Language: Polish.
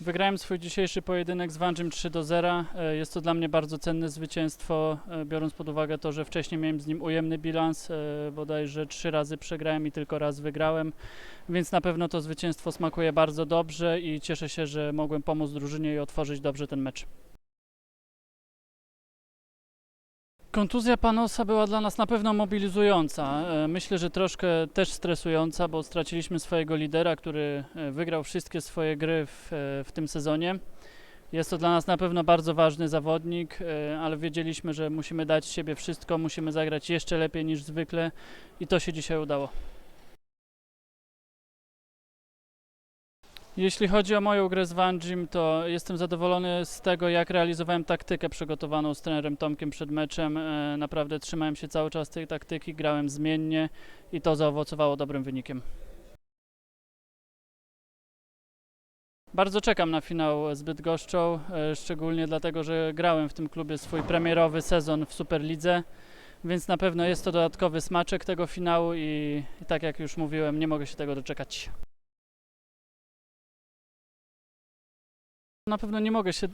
Wygrałem swój dzisiejszy pojedynek z Wanżym 3 do 0. E, Jest to dla mnie bardzo cenne zwycięstwo, e, biorąc pod uwagę to, że wcześniej miałem z nim ujemny bilans, e, bodajże trzy razy przegrałem i tylko raz wygrałem, więc na pewno to zwycięstwo smakuje bardzo dobrze i cieszę się, że mogłem pomóc drużynie i otworzyć dobrze ten mecz. Kontuzja Panosa była dla nas na pewno mobilizująca. E, Myślę, że troszkę też stresująca, bo straciliśmy swojego lidera, który e, wygrał wszystkie swoje gry w, e, w tym sezonie. Jest to dla nas na pewno bardzo ważny zawodnik, ale wiedzieliśmy, że musimy dać siebie wszystko, musimy zagrać jeszcze lepiej niż zwykle i to się dzisiaj udało. Jeśli chodzi o moją grę z Wanjim, to jestem zadowolony z tego, jak realizowałem taktykę przygotowaną z trenerem Tomkiem przed meczem. E, Naprawdę trzymałem się cały czas tej taktyki, grałem zmiennie i to zaowocowało dobrym wynikiem. Bardzo czekam na finał z Bydgoszczą, e, szczególnie dlatego, że grałem w tym klubie swój premierowy sezon w Superlidze, więc na pewno jest to dodatkowy smaczek tego finału i, i tak jak już mówiłem, nie mogę się tego doczekać. Na pewno nie mogę się